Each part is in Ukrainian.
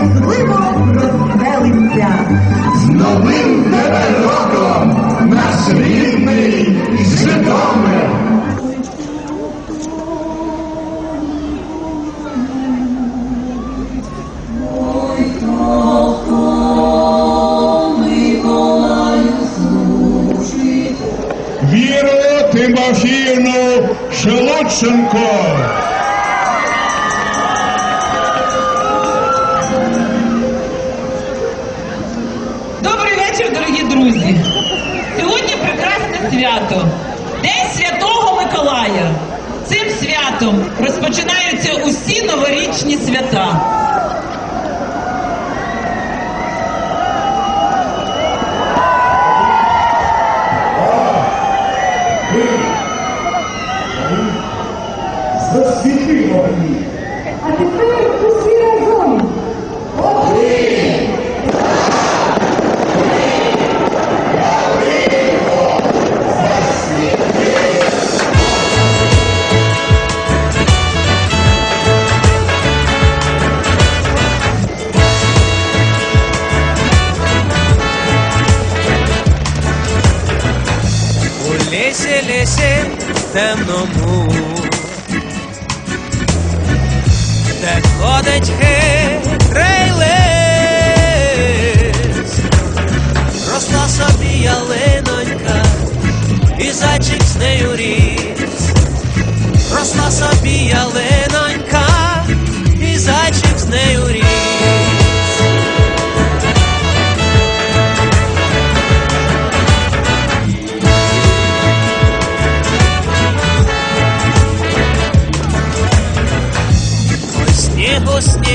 щасливо розстелиться. З новим тебе роком, наш рідний Житомир! Віру Тимофіївну. Друзі! Сьогодні прекрасне свято День Святого Миколая. Цим святом розпочинаються усі новорічні свята. Засвіти вогні! А тепер усі разом. У лісі темному, де ходить хитрий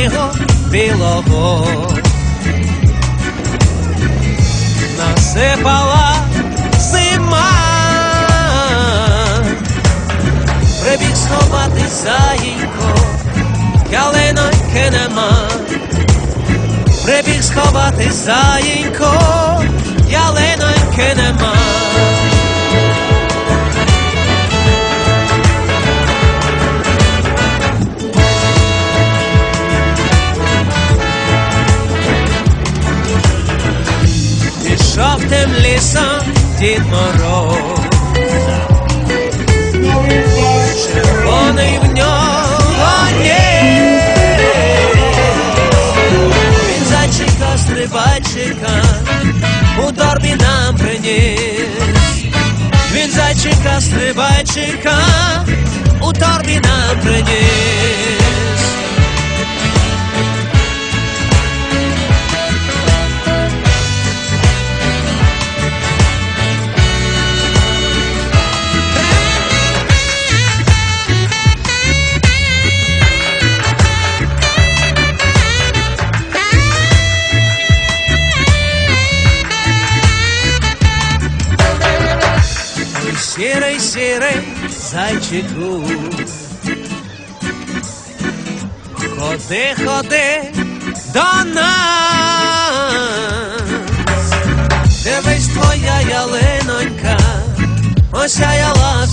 снігу білого. Насипала зима, прибіг сховати заїнько, ялиноньки нема, прибіг сховати заїнько, ялиноньки нема. Тим лісом Дід Мороз, червоний в нього ніс. Він зайчика, стрибайчика у торбі нам приніс. Він зайчика, стрибайчика у торбі нам приніс. Сірий, зайчику. Ходи, ходи до нас. Дивись, твоя ялинонька, осяяла